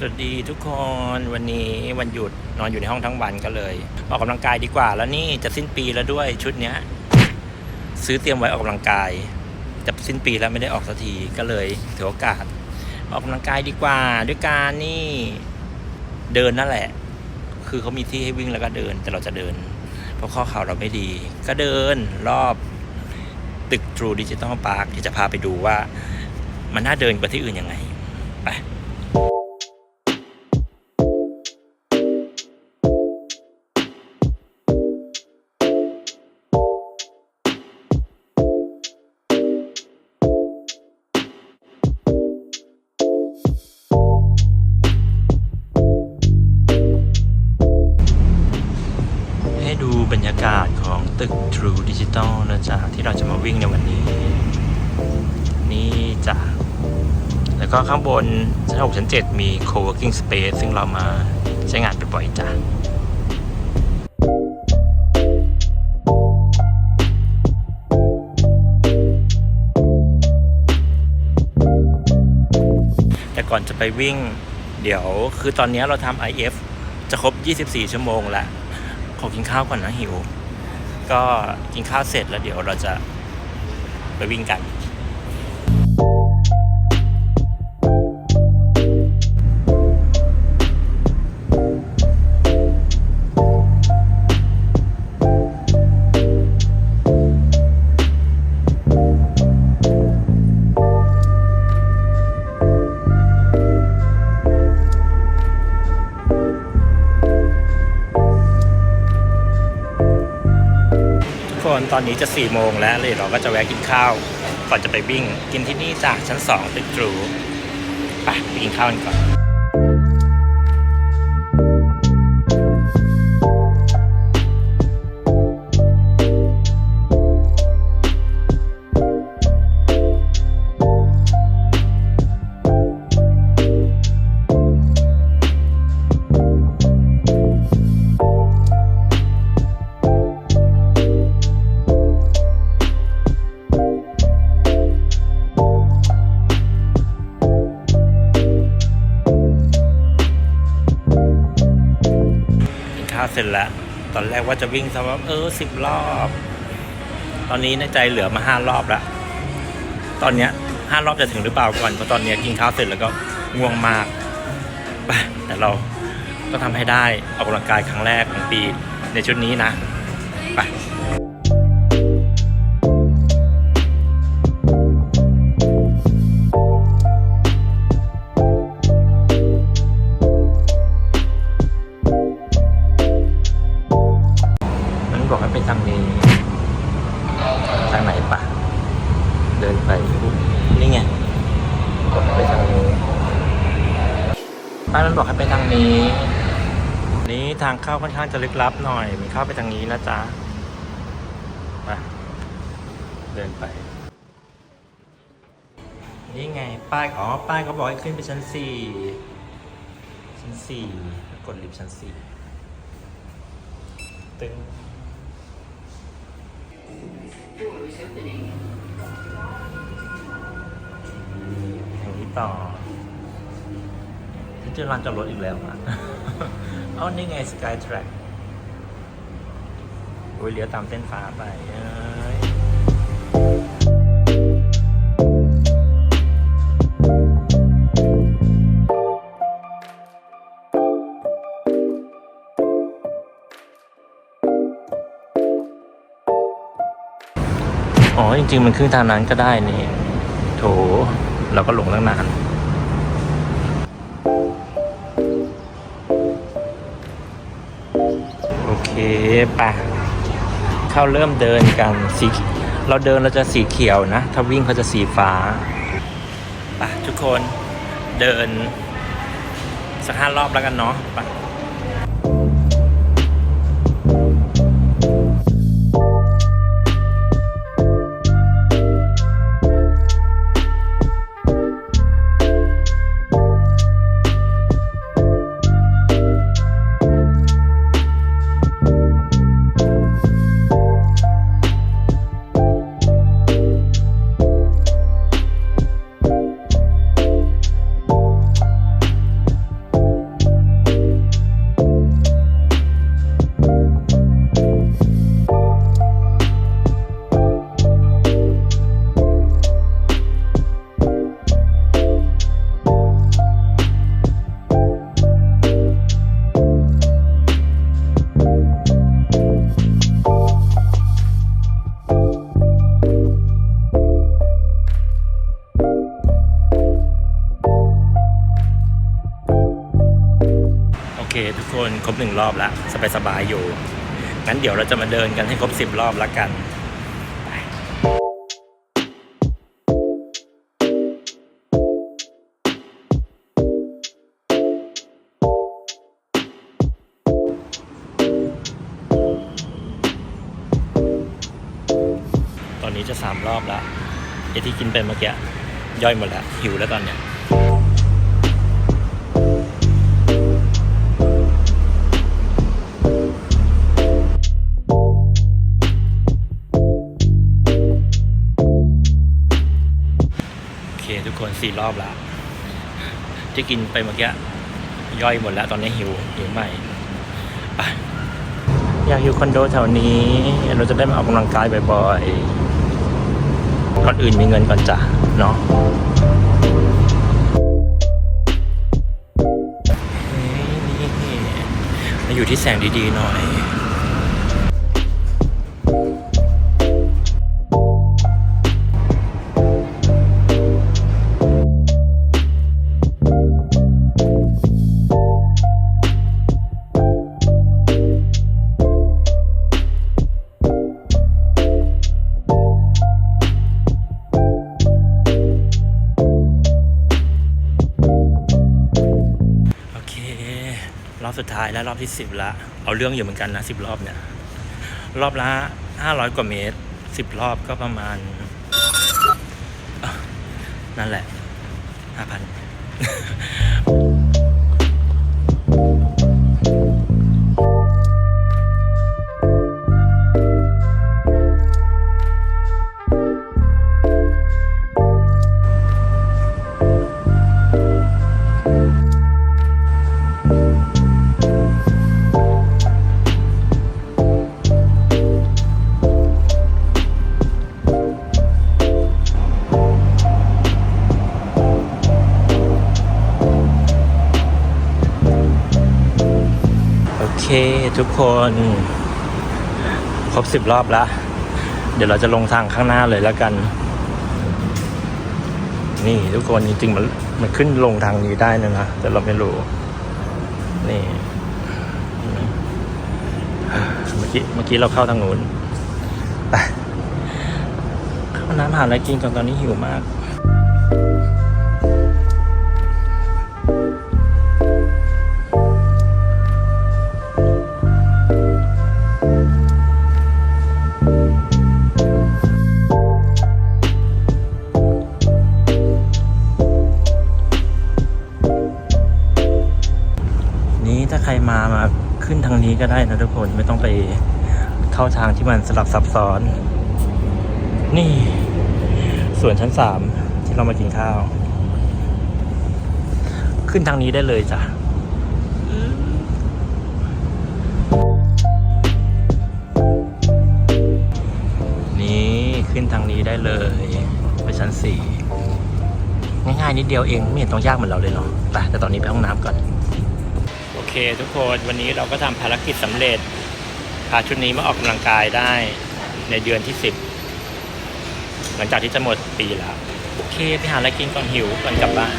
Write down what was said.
สวัสดีทุกคนวันนี้วันหยุดนอนอยู่ในห้องทั้งวันก็เลย ออกกำลังกายดีกว่า แล้วนี่จะสิ้นปีแล้วด้วยชุดเนี้ย ซื้อเตรียมไว้ออกกำลังกายจะสิ้นปีแล้วไม่ได้ออกสักทีก็เลยถือโอกาส ออกกำลังกายดีกว่า ด้วยการนี่เดินนั่นแหละ คือเขามีที่ให้วิ่งแล้วก็เดิน แต่เราจะเดิน เพราะข้อเข่าเราไม่ดี ก็เดินรอบตึก True Digital Park ที่จะพาไปดูว่า มันน่าเดินกว่าที่อื่นยังไงไป True Digital นะจ๊ะที่เราจะมาวิ่งในวันนี้ นี่จ้ะแล้วก็ข้างบนชั้น6ชั้น7มี co-working space ซึ่งเรามาใช้งานไปบ่อยๆจ้ะแต่ก่อนจะไปวิ่ง เดี๋ยวคือตอนนี้เราทำ IF จะครบ 24 ชั่วโมงแล้วขอกินข้าวก่อนนะหิว ก็กินข้าวเสร็จแล้วเดี๋ยวเราจะไปวิ่งกัน คนตอนนี้จะ4ี่โมงแล้วเลยเราก็จะแวะกินข้าวก่อนจะไปวิ่ง กินที่นี่จากชั้น2ตึกตรูไปกินข้าวกันก่อน เสร็จแล้ว ตอนแรกว่าจะวิ่งสักว่าเออสิบรอบ ตอนนี้ในใจเหลือมาห้ารอบแล้วตอนเนี้ยห้ารอบจะถึงหรือเปล่าก่อนเพราะตอนเนี้ยกินข้าวเสร็จแล้วก็ง่วงมากไปแต่เราต้องทำให้ได้ออกกำลังกายครั้งแรกของปีในชุดนี้นะไป ป้ายมันบอกให้ไปทางนี้ นี้ทางเข้าค่อนข้างจะลึกลับหน่อย มีเข้าไปทางนี้นะจ๊ะไปเดินไป นี่ไง ป้ายอ๋อป้ายเขาบอกให้ขึ้นไปชั้นสี่ชั้นสี่กดลิฟต์ชั้นสี่ตึงอย่างนี้ต่อ เจอลานจอดรถอีกแล้วอะ เอานี่ไงสกายแทร็กโอ้ยเลี้ยวตามเส้นฟ้าไปอ๋อ จริง ๆ มันขึ้นทางนั้นก็ได้นี่ โถ เราก็หลงตั้งนาน ไปเข้าเริ่มเดินกันสีเราเดินเราจะสีเขียวนะ ถ้าวิ่งเขาจะสีฟ้าไปะทุกคนเดินสักห้ารอบแล้วกันเนาะไป ทุกคนครบหนึ่งรอบแล้วสบายสบายๆอยู่ งั้นเดี๋ยวเราจะมาเดินกันให้ครบสิบรอบละกันตอนนี้จะสามรอบแล้วไอที่กินไปเมื่อกี้ย่อยหมดแล้วหิวแล้วตอนเนี้ย โคนสี่รอบแล้วที่กินไปเมื่อกี้ย่อยหมดแล้วตอนนี้หิวหิวใหม่อยากอยู่คอนโดแถวนี้ เราจะได้มาออกกำลังกายบ่อยๆก่อนอื่นมีเงินก่อนจ้ะเนาะมาอยู่ที่แสงดีๆหน่อย รอบสุดท้ายและรอบที่สิบละ เอาเรื่องอยู่เหมือนกันนะสิบรอบเนี่ย รอบละห้าร้อยกว่าเมตรสิบรอบก็ประมาณ นั่นแหละห้าพัน คน ครบสิบรอบแล้วเดี๋ยวเราจะลงทางข้างหน้าเลยแล้วกัน นี่ทุกคนจริงๆมันมันขึ้นลงทางนี้ได้นะนะแต่เราไม่รู้ นี่เมเมื่อกี้เมื่อกี้เราเข้าทางนู้นไปเข้าน้ำหาอะไรกินก่อนตอนนี้หิวมาก ขึ้นทางนี้ก็ได้นะทุกคนไม่ต้องไปเข้าทางที่มันสลับซับซ้อน นี่ส่วนชั้นสามที่เรามากินข้าว ขึ้นทางนี้ได้เลยจ้ะนี่ขึ้นทางนี้ได้เลยไปชั้นสี่ง่ายๆนิดเดียวเองไม่เห็นต้องยากเหมือนเราเลยเนาะไปแต่ตอนนี้ไปห้องน้ำก่อน เคทุกคนวันนี้เราก็ทำภารกิจสำเร็จ พาชุดนี้มาออกกำลังกายได้ในเดือนที่สิบหลังจากที่จะหมดปีแล้ว โอเค ไปหาอะไรกินก่อนหิวก่อนกลับบ้าน